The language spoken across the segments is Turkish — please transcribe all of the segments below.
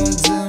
adımlar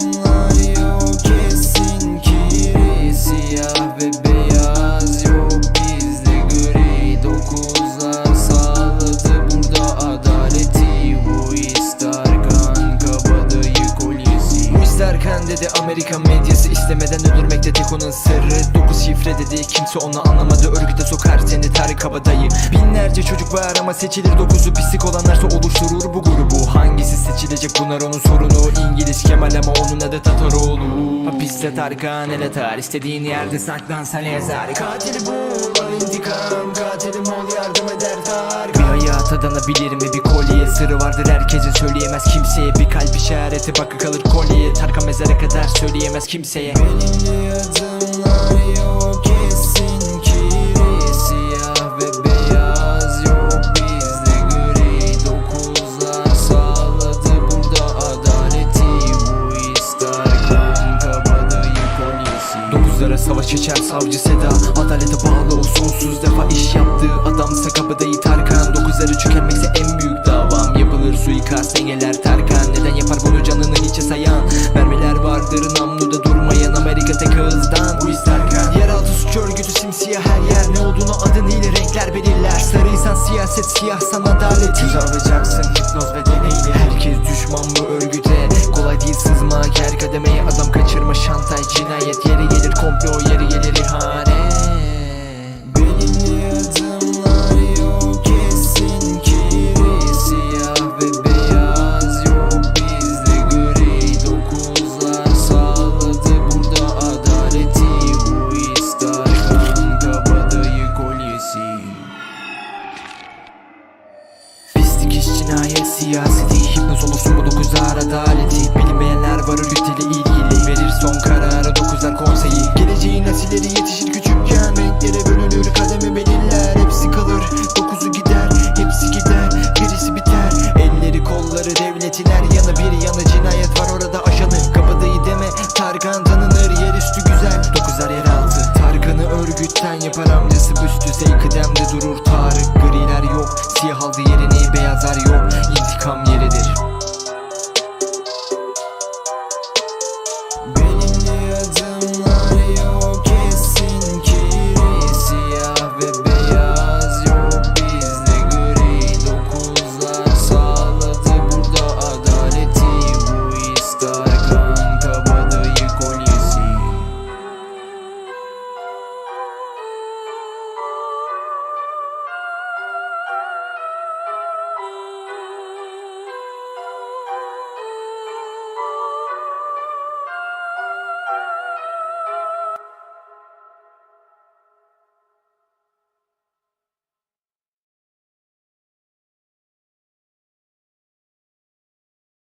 Kan dedi Amerikan medyası istemeden öldürmekte tek onun sırrı. Dokuz şifre dedi kimse onu anlamadı. Örgüte sokar seni tarih kabadayı Binlerce çocuk var ama seçilir dokuzu. Pislik olanlarsa oluşturur bu grubu. Hangisi seçilecek bunlar onun sorunu. İngiliz Kemal ama onun adı Tataroğlu. Hapiste Tarkan ele tar. İstediğin yerde saklan sen ezer Katili bul al intikam. Katilim ol yardım eder Tarkan Bir hayat adanabilir mi? Bir kolye Sırrı vardır herkesin söyleyemez. Kimseye Bir kalp işareti bakı kalır kolye. Tarkan mezara kadar söyleyemez kimseye. Belirli adımlar yok kesin kiri Siyah ve beyaz yok bizde. Gri Dokuzlar sağladı burada. Adaleti Bu ister kan kabadayı kolyesi. Dokuzlara savaş açar savcı Seda. Adalete bağlı o sonsuz defa iş yaptığı adamsa kabadayı Çökermekse en büyük davam. Yapılır suikast dengeler Tarkan Neden yapar bunu canının içe sayan? Mermiler vardır namluda durmayan. Amerika tek ağızdan Bu ister kan Yeraltı suç örgütü simsiyah her yer. Ne olduğunu adın ile renkler belirler. Sarıysan siyaset siyahsan adalet. Göz alacaksın hipnoz ve deneyle Herkes düşman bu Pislik iş cinayet siyaseti Hipnoz olursun bu dokuzlar adaleti Bilinmeyenler var örgütle ilgili. Verir son kararı dokuzlar konseyi yapar amcası büst düzey kıdemde durur Tarık. Griler yok Siyah aldı yerini beyazlar er yok. İntikam yeridir.